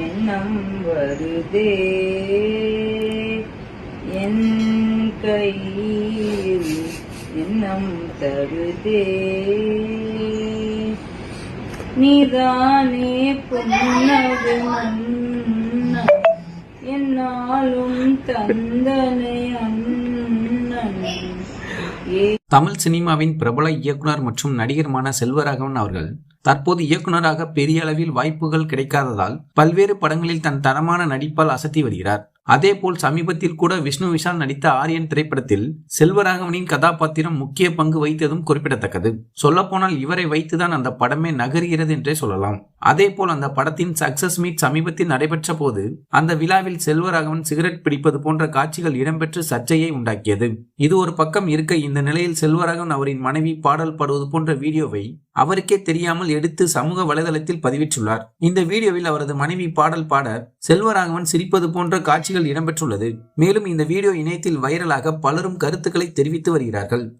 எண்ணம் வருதே. என் கையில் எண்ணம் தருதே. நீதானே பொன்னது மன்னா என்னாலும் தந்தனை அண்ணன். ஏ தமிழ் சினிமாவின் பிரபல இயக்குனர் மற்றும் நடிகருமான செல்வராகவன் அவர்கள் தற்போது இயக்குனராக பெரிய அளவில் வாய்ப்புகள் கிடைக்காததால் பல்வேறு படங்களில் தன் தரமான நடிப்பால் அசத்தி வருகிறார். அதேபோல் சமீபத்தில் கூட விஷ்ணு விஷால் நடித்த ஆரியன் திரைப்படத்தில் செல்வராகவனின் கதாபாத்திரம் முக்கிய பங்கு வைத்ததும் குறிப்பிடத்தக்கது. சொல்லப்போனால் இவரை வைத்துதான் அந்த படமே நகருகிறது என்றே சொல்லலாம். அதேபோல் அந்த படத்தின் சக்சஸ் மீட் சமீபத்தில் நடைபெற்ற போது அந்த விழாவில் செல்வராகவன் சிகரெட் பிடிப்பது போன்ற காட்சிகள் இடம்பெற்று சர்ச்சையை உண்டாக்கியது. இது ஒரு பக்கம் இருக்க இந்த நிலையில் செல்வராகவன் அவரின் மனைவி பாடல் பாடுவது போன்ற வீடியோவை அவருக்கே தெரியாமல் எடுத்து சமூக வலைதளத்தில் பதிவிட்டுள்ளார். இந்த வீடியோவில் அவரது மனைவி பாடல் பாட செல்வராகவன் சிரிப்பது போன்ற காட்சிகள் காட்சிகள் இடம்பெற்றுள்ளது. மேலும் இந்த வீடியோ இணையத்தில் வைரலாக பலரும் கருத்துக்களை தெரிவித்து வருகிறார்கள்.